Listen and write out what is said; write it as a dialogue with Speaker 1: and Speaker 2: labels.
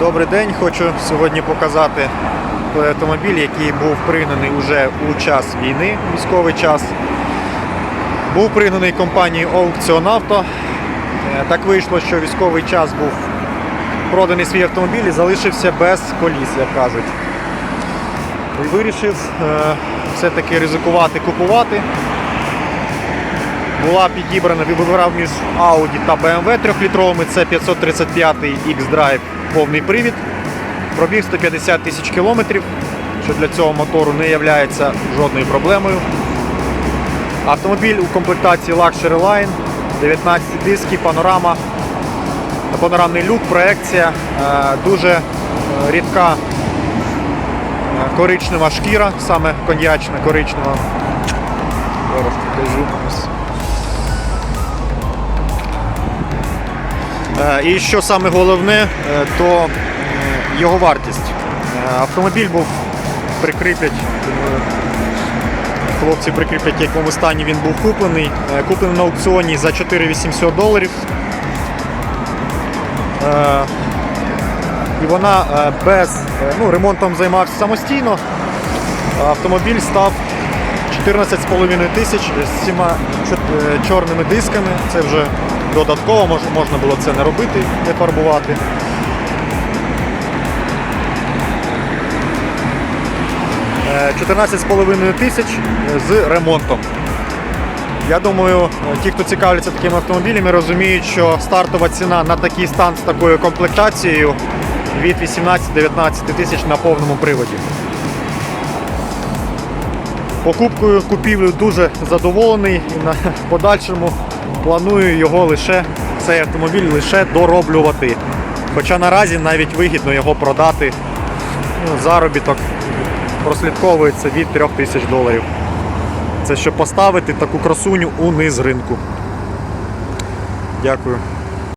Speaker 1: Добрий день, хочу сьогодні показати той автомобіль, який був пригнаний уже у час війни, військовий час. Був пригнаний компанією Аукціон Авто. Е, Так вийшло, що військовий час був проданий свій автомобіль і залишився без коліс, як кажуть. Вирішив е, все-таки ризикувати купувати. Була підібрана, вибирав між Audi та BMW 3-літровими. Це 535 X-Drive повний привід. Пробіг 150 тисяч кілометрів, що для цього мотору не є жодною проблемою. Автомобіль у комплектації Luxury Line, 19 диски, панорама, панорамний люк, проекція, е, дуже е, рідка е, коричнева шкіра, саме коньячна коричнева. Зараз покажу. І що саме головне, то його вартість. Автомобіль був прикріплять, хлопці прикріплять, в якому стані він був куплений. Е, Куплений на аукціоні за 4800 доларів. Е, І вона е, без ну, ремонтом займався самостійно. Автомобіль став 14,5 тисяч з всіма чорними дисками. Це вже додатково, можна було це не робити, не фарбувати. 14,5 тисяч з ремонтом. Я думаю, ті, хто цікавляться такими автомобілями, розуміють, що стартова ціна на такий стан з такою комплектацією від 18-19 тисяч на повному приводі. Покупкою купівлею дуже задоволений і на подальшому планую його лише цей автомобіль лише дороблювати. Хоча наразі навіть вигідно його продати. Ну, заробіток прослідковується від 3 тисяч доларів. Це щоб поставити таку красуню униз ринку. Дякую.